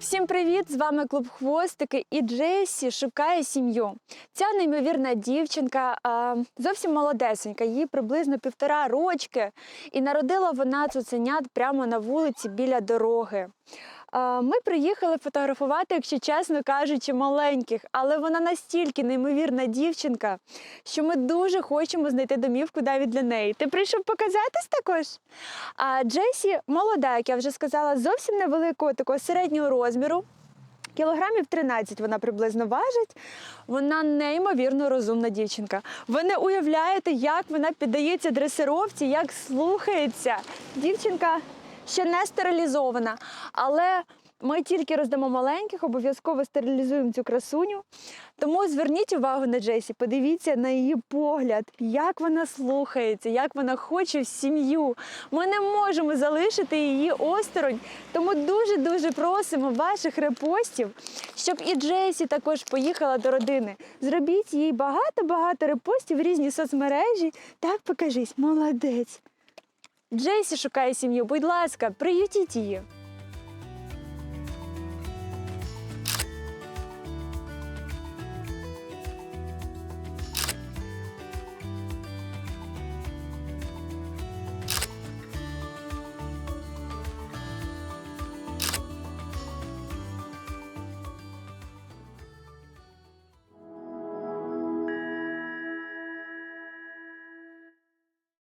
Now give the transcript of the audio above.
Всім привіт! З вами клуб Хвостики і Джесі шукає сім'ю. Ця неймовірна дівчинка зовсім молодесенька, їй приблизно півтора рочки, і народила вона цуценят прямо на вулиці біля дороги. Ми приїхали фотографувати, якщо чесно кажучи, маленьких, але вона настільки неймовірна дівчинка, що ми дуже хочемо знайти домівку навіть для неї. Ти прийшов показатись також? А Джесі молода, як я вже сказала, зовсім невеликого такого середнього розміру. Кілограмів 13 вона приблизно важить. Вона неймовірно розумна дівчинка. Ви не уявляєте, як вона піддається дресировці, як слухається. Дівчинка ще не стерилізована, але ми тільки роздамо маленьких, обов'язково стерилізуємо цю красуню. Тому зверніть увагу на Джесі, подивіться на її погляд, як вона слухається, як вона хоче в сім'ю. Ми не можемо залишити її осторонь. Тому дуже-дуже просимо ваших репостів, щоб і Джесі також поїхала до родини. Зробіть їй багато-багато репостів в різні соцмережі. Так покажись, молодець. Джесі шукає сім'ю. Будь ласка, приютіть її.